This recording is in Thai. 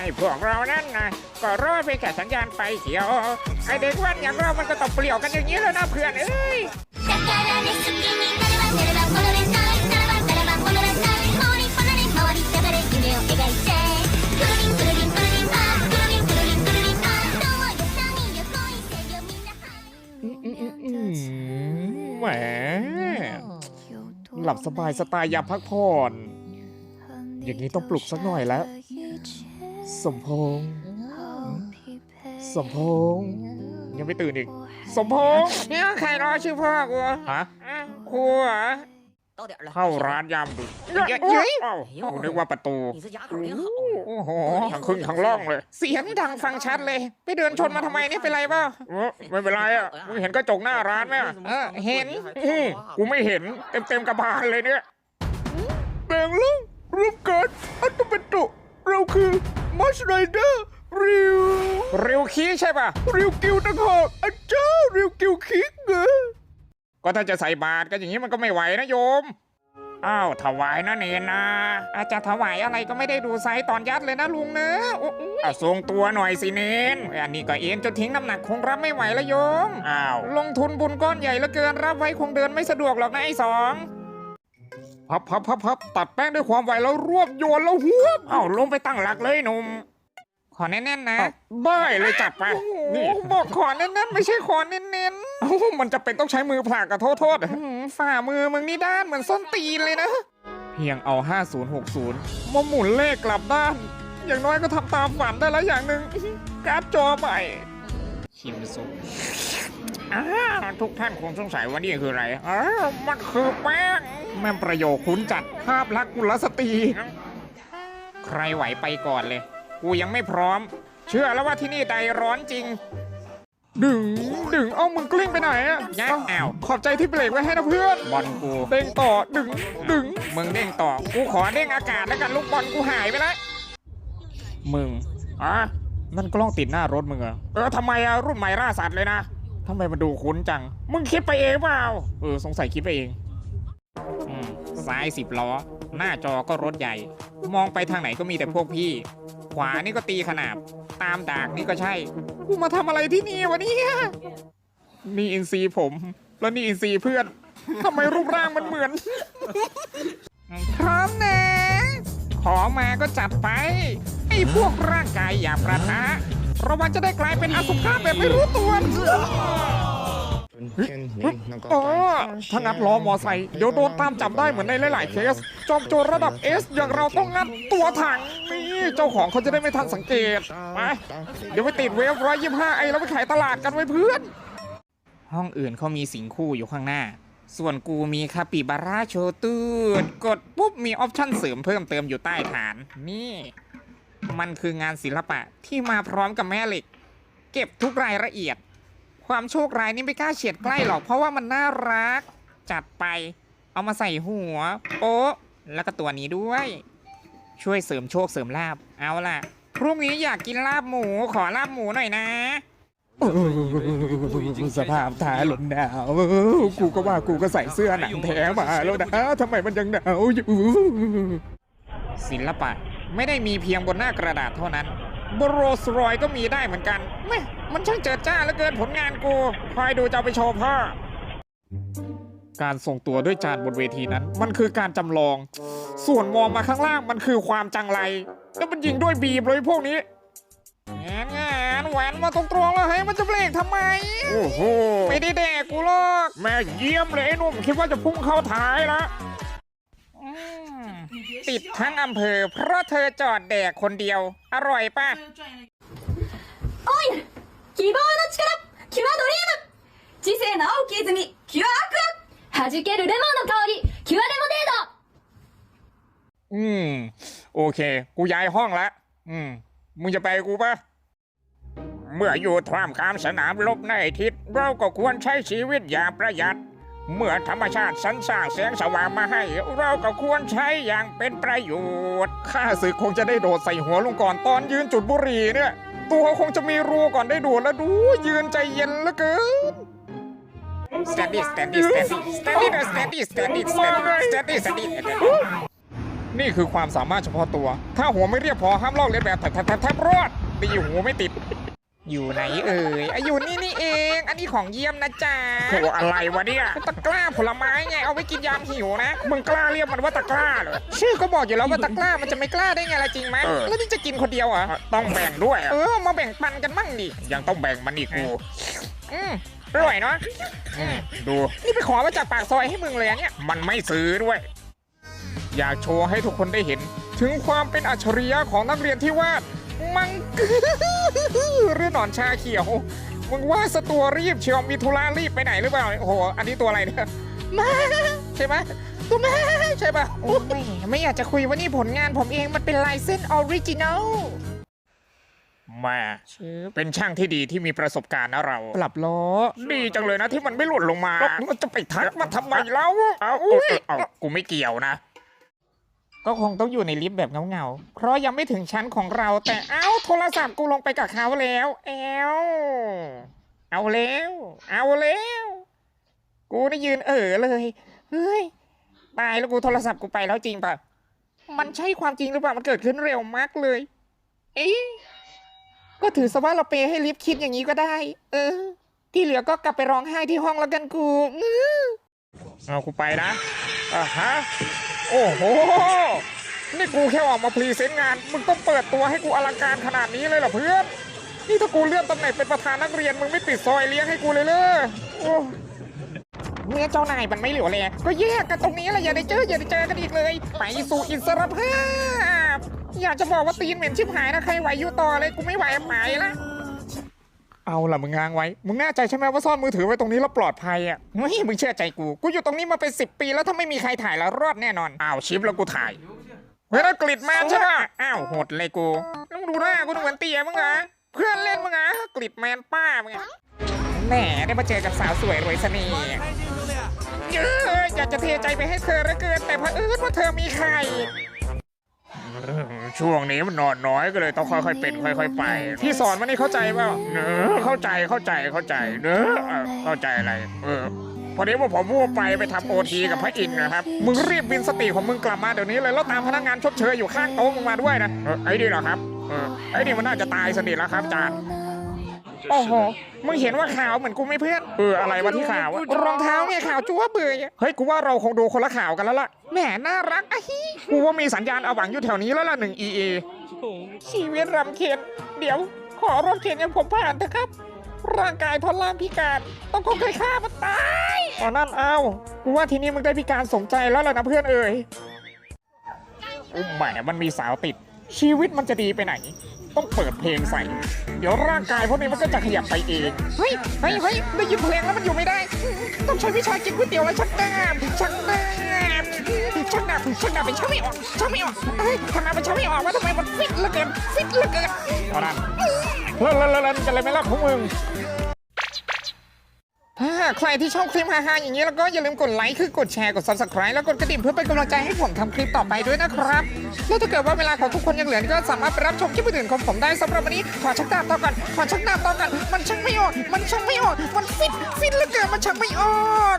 ไอ้พวกเรานั่นนะก็รอดไปแค่สัญญาณไฟเขียว ไอ้เด็กวันอย่างเรามันก็ต้องเปลี่ยวกันอย่างนี้แล้วนะเพื่อนเอ้ยแหมหลับสบายสไตล์ยามพักผ่อน อย่างนี้ต้องปลุกสักหน่อยแล้ว สมพงษ์สมพงษ์ยังไม่ตื่นอีก สมพงษ์เนี่ยใครรอชื่อพ่อกูฮะกูเหเข้าร้านยำดึกเย้ยผมนึกว่าประตู โอ้โหทั้งคึ่งทั้งล่องเลย เสียงดังฟังชัดเลย ไปเดินชนมาทำไมนี่เป็นไรเปล่าไม่เป็นไรอะมึงเห็นกระจกหน้าร้านไหมเห็นกูไม่เห็นเต็มเต็มกระบาลเลยเนี่ยแบ่งลุงรูปเกันอัตเป็นตุเราคือ มัสไรเดอร์ริวริวคีใช่ป่ะริวกิวตั้งหากอาจารย์ริวกิวคิกเหรอก็ถ้าจะใส่บาตรก็อย่างนี้มันก็ไม่ไหวนะโยม อ้าวถวายนะเนนนะอาจจะถวายอะไรก็ไม่ได้ดูไซส์ตอนยัดเลยนะลุงเนอะอุ๊ยอะทรงตัวหน่อยสิเนนอันนี้ก็เอ็นจนทิ้งน้ำหนักคงรับไม่ไหวแล้วโยม อ้าวลงทุนบุญก้อนใหญ่เหลือเกินรับไว้คงเดินไม่สะดวกหรอกนะไอ้สอง พับพับพับพับตัดแป้งด้วยความไวแล้วรวบโยนแล้วหัวบอ้าวลงไปตั้งหลักเลยหนุ่มขอแน่นๆนะได้เลยจัดไปนี่บอกขอแน่นๆไม่ใช่ขอเน้นๆมันจะเป็นต้องใช้มือผลักอะโทษโทษฝ่ามือมึงนี่ด้านเหมือนส้นตีนเลยนะ เพียงเอา 5060 มาหมุนเลขกลับด้าน อย่างน้อยก็ทำตามฝันได้แล้วอย่างหนึ่งการ์ดจอใหม่ชิมซุปอ้าวทุกท่านคงสงสัยว่านี่คืออะไรอ้าวมันคือแป้ง แม่งประโยคคุ้นจัดภาพลักษณ์กุลสตรี ใครไหวไปก่อนเลย กูยังไม่พร้อม เชื่อแล้วว่าที่นี่ใจร้อนจริง ดึง ดึง เอามึงกลิ้งไปไหนอะยะอ้าว ขอบใจที่เบรกไว้ให้นะเพื่อน บอลกู เด้งต่อ ดึง ดึง มึงเด้งต่อ กูขอเด้งอากาศแล้วกันลูกบอลกูหายไปแล้วมึงอะนั่นกล้องติดหน้ารถมึงเหรอเออทำไมอะรุ่นใหม่ล่าสัตว์เลยนะทำไมมันดูคุ้นจัง มึงคิดไปเองเปล่า เออ สงสัยคิดไปเองอืม ซ้ายสิบล้อ หน้าจอก็รถใหญ่ มองไปทางไหนก็มีแต่พวกพี่ ขวานี่ก็ตีขนาบ ตามดากนี่ก็ใช่ กูมาทำอะไรที่นี่วะเนี่ยนี่อินซีผม แล้วนี่อินซีเพื่อนทำไมรูปร่างมันเหมือน พร้อมนะขอมาก็จัดไป ไอ้พวกร่างกายอย่าประทะระวังจะได้กลายเป็นอสุภาพแบบไม่รู้ตัว อ๋อถ้างัดล้อมอไซค์เดี๋ยวโดนตามจับได้เหมือนในหลาย ๆ เคส จอมโจรระดับเอสอย่างเราต้องงัดตัวถังนี่เจ้าของเขาจะได้ไม่ทันสังเกตไปเดี๋ยวไปติดเวฟร้อยยี่ห้าไอแล้วไปขายตลาดกันไว้เพื่อน ห้องอื่นเขามีสิงคู่อยู่ข้างหน้า ส่วนกูมีคาปิบาร่าโชตูดกดปุ๊บมีออปชั่นเสริมเพิ่มเติมอยู่ใต้ฐาน นี่ มันคืองานศิลปะที่มาพร้อมกับแม่เหล็ก เก็บทุกรายละเอียด ความโชคร้ายนี่ไม่กล้าเฉียดใกล้หรอก เพราะว่ามันน่ารัก จัดไป เอามาใส่หัว โป๊ะ แล้วก็ตัวนี้ด้วย ช่วยเสริมโชคเสริมลาบ เอาล่ะ พรุ่งนี้อยากกินลาบหมู ขอลาบหมูหน่อยนะสภาพท้ายลมหนาวกูก็ว่ากูก็ใส่เสื้อหนังแท้มาแล้วนะทำไมมันยังหนาวอยู่ศิลปะไม่ได้มีเพียงบนหน้ากระดาษเท่านั้น บนโรลส์รอยก็มีได้เหมือนกันแม่มันช่างเจิดจ้าเหลือเกินผลงานกูคอยดูจะเอาไปโชว์พ่อ การส่งตัวด้วยจานบนเวทีนั้น มันคือการจำลอง ส่วนมองมาข้างล่างมันคือความจังไร แล้วมันยิงด้วยบีบเลยพวกนี้งานงานแหวนมาตรงๆแล้วเฮ้ยมันจะเบรกทำไม โอ้โหไม่ได้แดกกูหรอกแม่เยี่ยมเลยไอ้หนุ่มคิดว่าจะพุ่งเข้าท้ายละอืม ติดทั้งอำเภอ เพราะเธอจอดแดกคนเดียว อร่อยป่ะ おい希望の力キュアドリーム知性の青き泉キュアアクア弾けるレモンの香りキュアレモネード อืม โอเค กูย้ายห้องละอืม มึงจะไปกับกูปะเมื่ออยู่ท่ามกลางสนามรบในทิศ เราก็ควรใช้ชีวิตอย่างประหยัด เมื่อธรรมชาติสรรสร้างแสงสว่างมาให้ เราก็ควรใช้อย่างเป็นประโยชน์ ข้าศึกคงจะได้โดดใส่หัวลงก่อนตอนยืนจุดบุหรี่เนี่ย ตัวคงจะมีรูก่อนได้ดูดแล้วดูยืนใจเย็นเหลือเกิน steady steady steady steady steady steady steady steady steady นี่คือความสามารถเฉพาะตัว ถ้าหัวไม่เรียบพอห้ามลอกเลียนแบบแทบแทบแทบแทบรอดตีหัวไม่ติด อยู่ไหนเอ่ยอะอยู่นี่นี่เอง อันนี้ของเยี่ยมนะจ๊ะโหอะไรวะเนี่ยตะกร้าผลไม้ไงเอาไว้กินยามหิวนะ มึงกล้าเรียกมันว่าตะกร้าเหรอ ชื่อก็บอกอยู่แล้วว่าตะกร้ามันจะไม่กล้าได้ไงล่ะจริงไหมแล้วนี่จะกินคนเดียวเหรอะ ต้องแบ่งด้วยเออ มาแบ่งปันกันมั่งดิ ยังต้องแบ่งมันอีกกูอืมอร่อยเนาะอืมดู นี่ไปขอมาจากปากซอยให้มึงเลยอะเนี่ย มันไม่ซื้อด้วย อยากโชว์ให้ทุกคนได้เห็น ถึงความเป็นอัจฉริยะของนักเรียนที่วาด มังเรื่องหนอนชาเขียว มึงว่าดสตัวรีบเชียวมีธุระรีบไปไหนหรือเปล่า โอ้โห อันนี้ตัวอะไรเนี่ยมาใช่ไหมตัวแม่ใช่ปะโอ้ไม่ไม่อยากจะคุยว่านี่ผลงานผมเองมันเป็นลายเส้นออริจินัลแม่เป็นช่างที่ดีที่มีประสบการณ์นะเราปรับล้อ ดีจังเลยนะที่มันไม่หล่นลงมาแล้วจะไปทักมันทำไมเล่าเอาเอาเอากูไม่เกี่ยวนะ ก็คงต้องอยู่ในลิฟต์แบบเงาๆ เพราะยังไม่ถึงชั้นของเรา แต่เอ้าโทรศัพท์กูลงไปกับเขาแล้วแอวเอาแล้ว เอาแล้ว กูได้ยืนเออเลยเฮ้ยตายแล้วกูโทรศัพท์กูไปแล้วจริงป่ะมันใช่ความจริงหรือเปล่ามันเกิดขึ้นเร็วมากเลย เอ๊ะก็ถือซะว่าเราเปย์ให้ลิฟต์คิดอย่างนี้ก็ได้ เออ ที่เหลือก็กลับไปร้องไห้ที่ห้องแล้วกันกูอื้อเอากูไปนะอะฮะ โอ้โห นี่กูแค่ออกมาพรีเซนต์งาน มึงต้องเปิดตัวให้กูอลังการขนาดนี้เลยเหรอเพื่อน นี่ถ้ากูเลื่อนตำแหน่งเป็นประธานนักเรียนมึงไม่ปิดซอยเลี้ยงให้กูเลยเลยโอ้เมื่อเจ้านายมันไม่เหลียวแลก็แยกกันตรงนี้แหละอย่าได้เจออย่าได้เจอกันอีกเลย ไปสู่อิสรภาพ อยากจะบอกว่าตีนเหม็นชิบหายนะใครไหวอยู่ต่อเลยกูไม่ไหวไปละ เอาล่ะมึงง้างไว้ มึงแน่ใจใช่ไหมว่าซ่อนมือถือไว้ตรงนี้แล้วปลอดภัยอะเฮ้ยมึงเชื่อใจกู กูอยู่ตรงนี้มาเป็นสิบปี แล้วถ้าไม่มีใครถ่ายแล้วรอดแน่นอน อ้าวชิปแล้วกูถ่าย เฮ้ยแล้วกลิดแมนใช่ปะอ้าวหดเลยกูต้องดูหน้ากูดูเหมือนเตียมึงเหรอเพื่อนเล่นมึงเหรอกลิดแมนป้ามึงอแหมได้มาเจอกับสาวสวยรวยเสน่ห์เยอะอยากจะเทใจไปให้เธอเหลือเกิน แต่เผอิญว่าเธอมีใคร ช่วงนี้มันนอนน้อยก็เลยต้องค่อยๆเป็นค่อย ๆ ไป ที่สอนมันนี่เข้าใจเปล่าเนอะเข้าใจเข้าใจเข้าใจเนอะเออเข้าใจอะไร เออพอดีว่าผมมั่วไปไปทำโอทีกับพระอินทร์นะครับ มึงรีบบินสติของมึงกลับมาเดี๋ยวนี้เลยแล้วตามพนักงานชดเชยอยู่ข้างโต๊ะมึงมาด้วยนะเออไอ้นี่เหรอครับเออไอ้นี่มันน่าจะตายสนิทแล้วครับอาจารย์ โอ้โห มึงเห็นว่าข่าวเหมือนกูไหม่เพื่อนเอออะไรวะที่ข่าวอะรองเท้าเนี่ยข่าวจั๊วเบื่อเฮ้ยกูว่าเราคงดูคนละข่าวกันแล้วล่ะแหมน่ารักอะฮิกูว่ามีสัญญาณเอาหวังอยู่แถวนี้แล้วล่ะหนึ่ง EA ชีวิตรำเค็ญเดี๋ยว ขอรถเข็นอย่างผมผ่านเถอะครับ ร่างกายทนล่างพิการ ต้องคงเคยฆ่ามันตายอ๋อนั่นเอากูว่าทีนี้มึงได้พิการสมใจแล้วล่ะนะเพื่อนเอ่ยอุ้มแหมมันมีสาวติดชีวิตมันจะดีไปไหน ต้องเปิดเพลงใส่ เดี๋ยวร่างกายพวกนี้มันก็จะขยับไปเอง เฮ้ยเฮ้ยเฮ้ยได้ยินเพลงแล้วมันอยู่ไม่ได้ ต้องใช้วิชากินก๋วยเตี๋ยวแล้วชักน้ำชักน้ำชักน้ำชักน้ำเป็นชักไม่ออกชักไม่ออกเฮ้ยทำไมมันชักไม่ออกว่าทำไมมันฟิตเหลือเกินฟิตเหลือเกินเอาละเล่นเล่นเล่นกันเลยไหมล่ะพวกมึง ถ้าใครที่ชอบคลิปฮาๆอย่างนี้แล้วก็อย่าลืมกดไลค์คือกดแชร์กด subscribe แล้วกดกระดิ่งเพื่อเป็นกำลังใจให้ผมทำคลิปต่อไปด้วยนะครับ แล้วถ้าเกิดว่าเวลาของทุกคนยังเหลือก็สามารถไปรับชมคลิปอื่นของผมได้สำหรับวันนี้ขอชักดาบต่อกันขอชักดาบต่อกันมันชักไม่ออก มันชักไม่ออก มันฟิตฟิตเหลือเกินมันชักไม่ออก